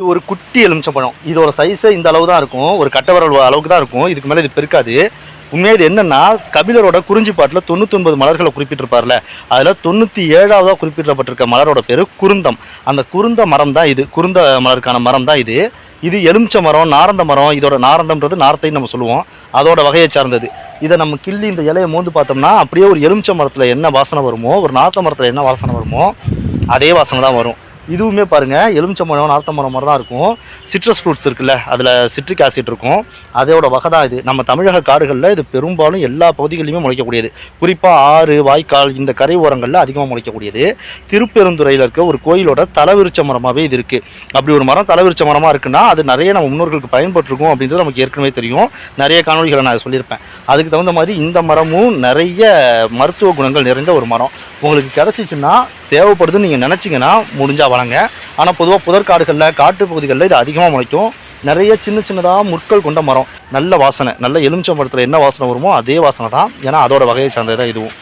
இது ஒரு குட்டி எலுமிச்சம்பழம் இதோட சைஸே இந்த அளவு தான் இருக்கும். ஒரு கட்டவரல் அளவுக்கு தான் இருக்கும். இதுக்கு மேலே இது பெருக்காது. உண்மையாக இது என்னென்னா கபிலரோட குறிஞ்சி பாட்டில் தொண்ணூத்தொன்பது மலர்களை குறிப்பிட்டிருப்பார்ல. அதில் தொண்ணூற்றி ஏழாவதாக குறிப்பிடப்பட்டிருக்க மலரோட பேர் குருந்தம். அந்த குருந்த மரம் தான் இது. குருந்த மலருக்கான மரம் தான் இது. இது எலுமிச்சை மரம் நாரந்த மரம். இதோட நாரந்தம்ன்றது நாரத்தைன்னு நம்ம சொல்லுவோம். அதோட வகையை சார்ந்தது. இதை நம்ம கிள்ளி இந்த இலையை மோந்து பார்த்தோம்னா அப்படியே ஒரு எலுமிச்சை மரத்தில் என்ன வாசனை வருமோ ஒரு நார்த்த மரத்தில் என்ன வாசனை வருமோ அதே வாசனை தான் வரும். இதுவுமே பாருங்க எலுமிச்சம்பழம் நார்த்தம்பழம் மாதிரி தான் இருக்கும். சிட்ரஸ் ஃப்ரூட்ஸ் இருக்குல்ல அதில் சிட்ரிக் ஆசிட் இருக்கும். அதோட வகை தான் இது. நம்ம தமிழக காடுகளில் இது பெரும்பாலும் எல்லா பகுதிகளிலுமே முளைக்கக்கூடியது. குறிப்பாக ஆறு வாய்க்கால் இந்த கரை ஓரங்களில் அதிகமாக முளைக்கக்கூடியது. திருப்பெருந்துறையில் இருக்க ஒரு கோயிலோட தலைவிருச்ச மரமாகவே இது இருக்குது அப்படி ஒரு மரம் தலைவிருச்ச மரமாக இருக்குன்னா அது நிறைய நம்ம முன்னோர்களுக்கு பயன்பட்டிருக்கும் அப்படின்றது நமக்கு ஏற்கனவே தெரியும். நிறைய காணொலிகளை நான் சொல்லியிருப்பேன். அதுக்கு தகுந்த மாதிரி இந்த மரமும் நிறைய மருத்துவ குணங்கள் நிறைந்த ஒரு மரம். உங்களுக்கு கிடச்சிச்சின்னா தேவைப்படுதுன்னு நீங்கள் நினச்சிங்கன்னா முடிஞ்சால் வளங்க ஆனால் பொதுவாக புதற்காடுகளில் காட்டு பகுதிகளில் இது அதிகமாக முளைக்கும். நிறைய சின்ன சின்னதாக முட்கள் கொண்ட மரம். நல்ல வாசனை நல்ல எலுமிச்சம் மரத்தில் என்ன வாசனை வருமோ அதே வாசனை தான் ஏன்னா அதோட வகையை சார்ந்தது தான் இதுவும்.